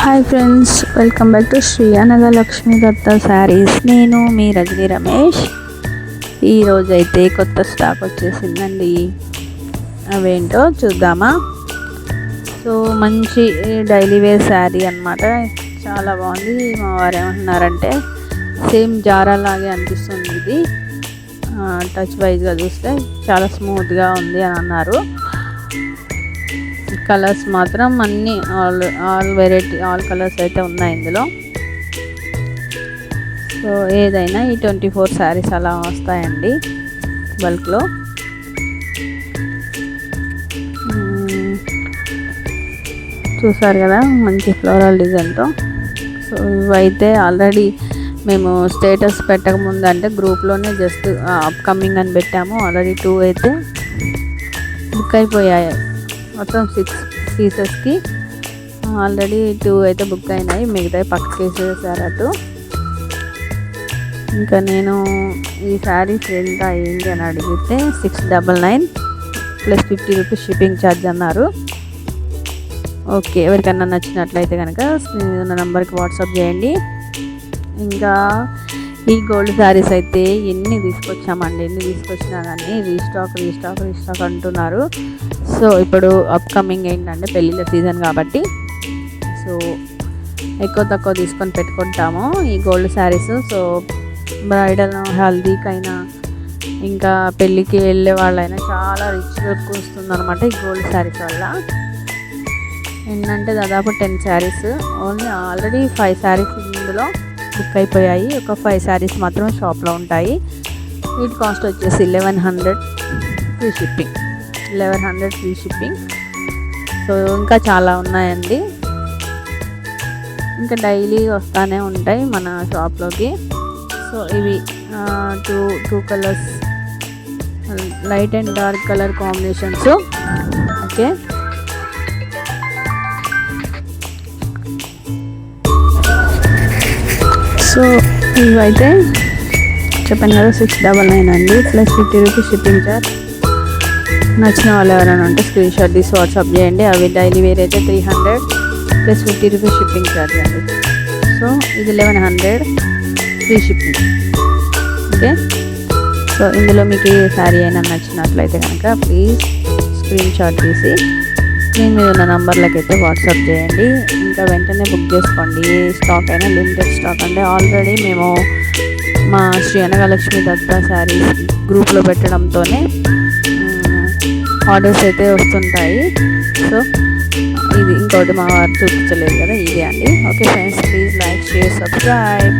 Hi friends welcome back to Shri అనగా లక్ష్మీదత్త శారీస్. నేను మీ రజనీ రమేష్. ఈరోజు అయితే కొత్త స్టాక్ వచ్చేసిందండి. అవేంటో చూద్దామా? సో మంచి డైలీ వేర్ శారీ అనమాట చాలా బాగుంది. మా వారు ఏమంటున్నారంటే సేమ్ జారా లాగే అనిపిస్తుంది ఇది. టచ్ వైజ్గా చూస్తే చాలా స్మూత్గా ఉంది అని అన్నారు. కలర్స్ మాత్రం అన్ని all all variety all colours అయితే ఉన్నాయి ఇందులో. సో ఏదైనా ఈ ట్వంటీ ఫోర్ శారీస్ అలా వస్తాయండి బల్క్లో. చూసారు కదా మంచి ఫ్లోరల్ డిజైన్తో. సో ఇవైతే ఆల్రెడీ మేము స్టేటస్ పెట్టకముందు అంటే గ్రూప్లోనే జస్ట్ అప్కమింగ్ అని పెట్టాము. ఆల్రెడీ టూ అయితే బుక్ అయిపోయాయి. మొత్తం సిక్స్ పీసెస్కి ఆల్రెడీ టూ అయితే బుక్ అయినాయి మిగతా పక్కకి వేసేసారు అటు. ఇంకా నేను ఈ శారీస్ ఎంత అయింది అని అడిగితే six double nine plus fifty rupees shipping charge అన్నారు. ఓకే ఎవరికన్నా నచ్చినట్లయితే కనుక నా నెంబర్కి వాట్సాప్ చేయండి. ఇంకా ఈ గోల్డ్ శారీస్ అయితే ఎన్ని తీసుకొచ్చామండి? ఎన్ని తీసుకొచ్చినా కానీ రీస్టాక్ రీస్టాక్ రీస్టాక్ అంటున్నారు. సో ఇప్పుడు అప్కమింగ్ ఏంటంటే పెళ్ళిళ్ళ సీజన్ కాబట్టి. సో ఎక్కువ తక్కువ తీసుకొని పెట్టుకుంటాము ఈ గోల్డ్ శారీస్ సో బ్రైడల్ హల్దీకైనా ఇంకా పెళ్ళికి వెళ్ళే వాళ్ళైనా చాలా రిచ్ లుక్ వస్తుంది అనమాట ఈ గోల్డ్ శారీస్ వల్ల. ఏంటంటే దాదాపు ten saris only already five saris ఇందులో బుక్ అయిపోయాయి. ఒక ఫైవ్ శారీస్ మాత్రం షాప్లో ఉంటాయి. వీటి కాస్ట్ వచ్చేసి eleven hundred free shipping eleven hundred free shipping so ఇంకా చాలా ఉన్నాయండి. ఇంకా డైలీ వస్తూనే ఉంటాయి మన షాప్లోకి. సో ఇవి two two colours. Light and dark colour combinations okay. So ఇవైతే చెప్పాను కదా సిక్స్ డబల్ నైన్ అండి plus fifty rupees shipping charge నచ్చిన వాళ్ళు ఎవరైనా ఉంటే స్క్రీన్ షాట్ తీసి వాట్సాప్ చేయండి. అవి డైలీ వేర్ అయితే three hundred plus fifty rupees shipping charge అండి. సో ఇది eleven hundred free shipping okay so ఇందులో మీకు ఏ శారీ అయినా నచ్చినట్లయితే కనుక ప్లీజ్ స్క్రీన్ షాట్ తీసి స్క్రీన్ మీద ఉన్న నంబర్లకి అయితే వాట్సాప్ చేయండి. ఇంకా వెంటనే బుక్ చేసుకోండి. ఏ స్టాక్ అయినా లిమిటెడ్ స్టాక్ అంటే ఆల్రెడీ మేము మా శ్రీ అనగలక్ష్మి దత్త శారీస్ గ్రూప్లో పెట్టడంతోనే ఆర్డర్స్ అయితే వస్తుంటాయి. సో ఇది ఇంకోటి మా వారు చూపించలేదు కదా ఇదే అండి. Okay friends please like share subscribe.